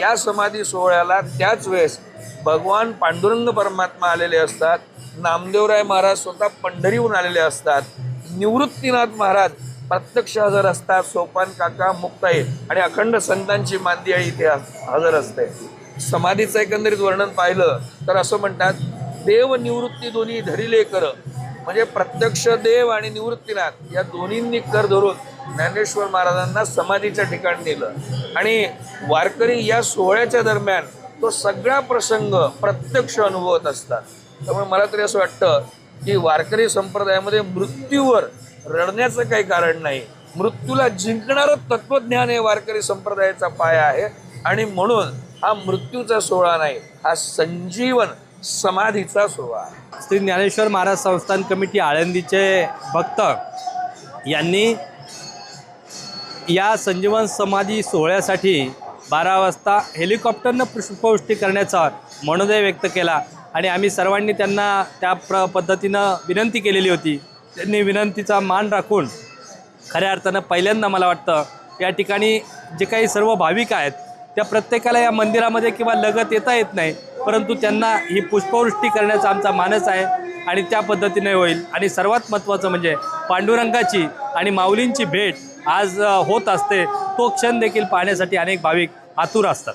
या समाधी सोहळ्याला त्याच वेळेस भगवान पांडुरंग परमात्मा आलेले असतात नामदेवराय महाराज स्वतः पंढरीहून आलेले असतात निवृत्तीनाथ महाराज प्रत्यक्ष हजर असतात सोपान काका मुक्ताई आणि अखंड संतांची मांदियाळी इथे हजर असते. समाधीचं एकंदरीत वर्णन पाहिलं तर असं म्हणतात देव निवृत्ती दोन्ही धरिले कर म्हणजे प्रत्यक्ष देव आणि निवृत्तीनाथ या दोन्हींनी कर धरून ज्ञानेश्वर महाराजांना समाधीच्या ठिकाणी नेलं. आणि वारकरी या सोहळ्याच्या दरम्यान तो सगळा प्रसंग प्रत्यक्ष अनुभवत असतात. त्यामुळे मला तरी असं वाटतं की वारकरी संप्रदायामध्ये मृत्यूवर रडण्याचं काही कारण नाही. मृत्यूला जिंकणारं तत्वज्ञान हे वारकरी संप्रदायाचा पाया आहे. आणि म्हणून हा मृत्यूचा सोहळा नाही हा संजीवन समाधीचा सोहळा. श्री ज्ञानेश्वर महाराज संस्थान कमिटी आळंदीचे भक्त यांनी या संजीवन समाधी सोहळ्यासाठी बारा वाजता हेलिकॉप्टरनं पुष्पवृष्टी करण्याचा मनोदय व्यक्त केला आणि आम्ही सर्वांनी त्यांना त्या प्र पद्धतीनं विनंती केलेली होती. त्यांनी विनंतीचा मान राखून खऱ्या अर्थानं पहिल्यांदा मला वाटतं या ठिकाणी जे काही सर्व भाविक आहेत त्या प्रत्येकाला या मंदिरामध्ये किंवा लगत येता येत नाही. परंतु त्यांना ही पुष्पवृष्टी करण्याचा आमचा मानस आहे आणि त्या पद्धतीने होईल. आणि सर्वात महत्त्वाचं म्हणजे पांडुरंगाची आणि माऊलींची भेट आज होत असते. तो क्षण देखील पाहण्यासाठी अनेक भाविक आतुर असतात.